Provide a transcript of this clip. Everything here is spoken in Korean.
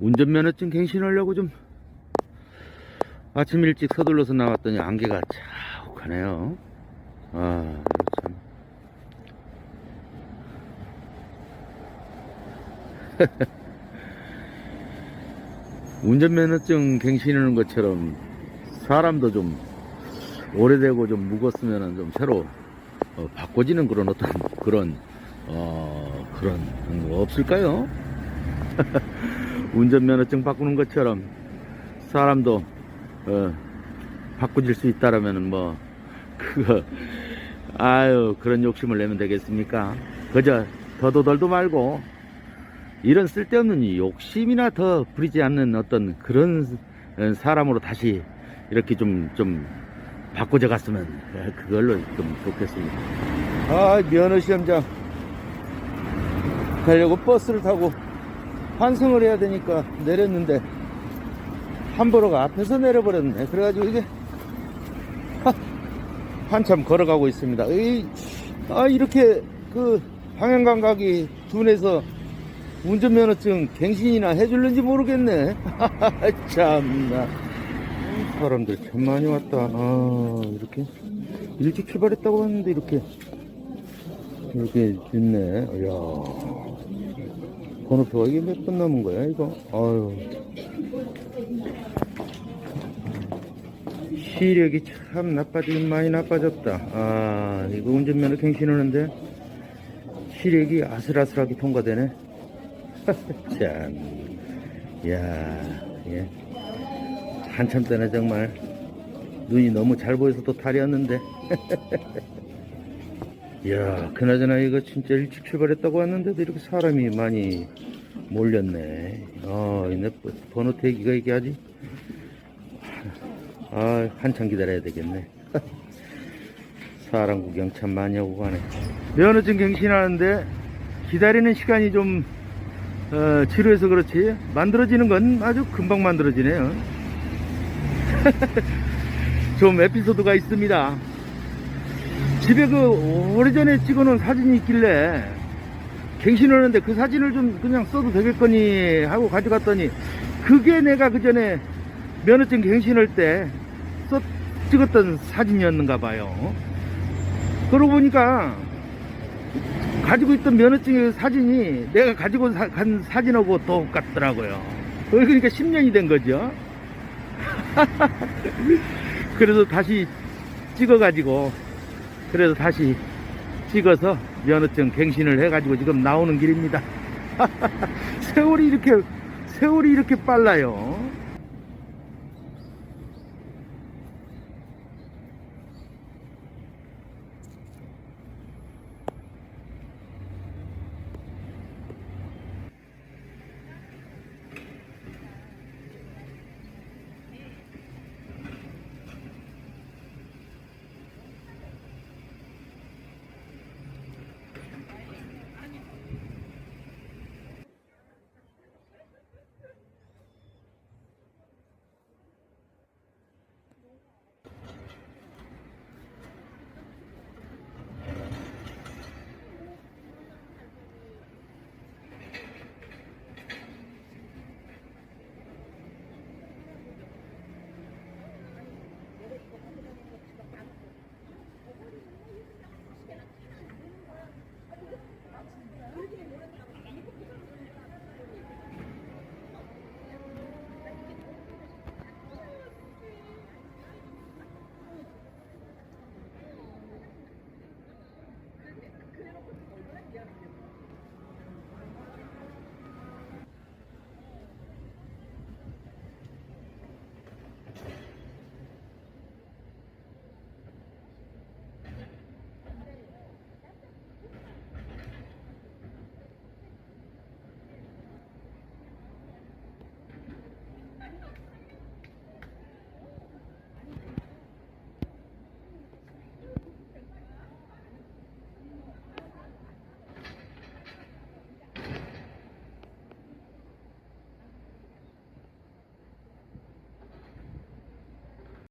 운전면허증 갱신하려고 좀 아침 일찍 서둘러서 나왔더니 안개가 자욱하네요. 아, 참. 운전면허증 갱신하는 것처럼 사람도 좀 오래되고 좀 묵었으면 좀 새로 어, 바꿔지는 그런 어떤 그런 어, 그런 거 없을까요? 운전면허증 바꾸는 것처럼 사람도 어, 바꾸질 수 있다라면은 뭐 그거 아유 그런 욕심을 내면 되겠습니까? 그저 더도덜도 말고 이런 쓸데없는 이 욕심이나 더 부리지 않는 어떤 그런 어, 사람으로 다시 이렇게 좀좀 바꿔져 갔으면 예, 그걸로 좀 좋겠습니다. 아 면허 시험장 가려고 버스를 타고 환승을 해야 되니까 내렸는데 함부로가 앞에서 내려버렸네. 그래가지고 이게 하, 한참 걸어가고 있습니다. 에이, 아 이렇게 그 방향 감각이 둔해서 운전면허증 갱신이나 해줄는지 모르겠네. 참나. 사람들 참 많이 왔다. 아, 이렇게 일찍 출발했다고 했는데 이렇게 이렇게 됐네. 이야. 번호표가 이게 몇 번 남은 거야, 이거? 아유. 시력이 참 나빠지긴 많이 나빠졌다. 아, 이거 운전면허 갱신하는데 시력이 아슬아슬하게 통과되네. 참. 야, 예. 한참 때는 정말 눈이 너무 잘 보여서 또 탈이었는데. 이야, 그나저나 이거 진짜 일찍 출발했다고 왔는데도 이렇게 사람이 많이 몰렸네. 아, 이내 번호 대기가 이게 아직, 아, 한참 기다려야 되겠네. 사람 구경 참 많이 하고 가네. 면허증 갱신하는데 기다리는 시간이 좀, 어, 지루해서 그렇지. 만들어지는 건 아주 금방 만들어지네요. 좀 에피소드가 있습니다. 집에 그 오래전에 찍어놓은 사진이 있길래 갱신을 하는데 그 사진을 좀 그냥 써도 되겠거니 하고 가져갔더니 그게 내가 그 전에 면허증 갱신할 때 써, 찍었던 사진이었는가 봐요. 그러고 보니까 가지고 있던 면허증의 사진이 내가 가지고 사- 간 사진하고 똑같더라고요. 그러니까 10년이 된 거죠. 그래서 다시 찍어가지고 그래서 다시 찍어서 면허증 갱신을 해가지고 지금 나오는 길입니다. 세월이 이렇게 세월이 이렇게 빨라요.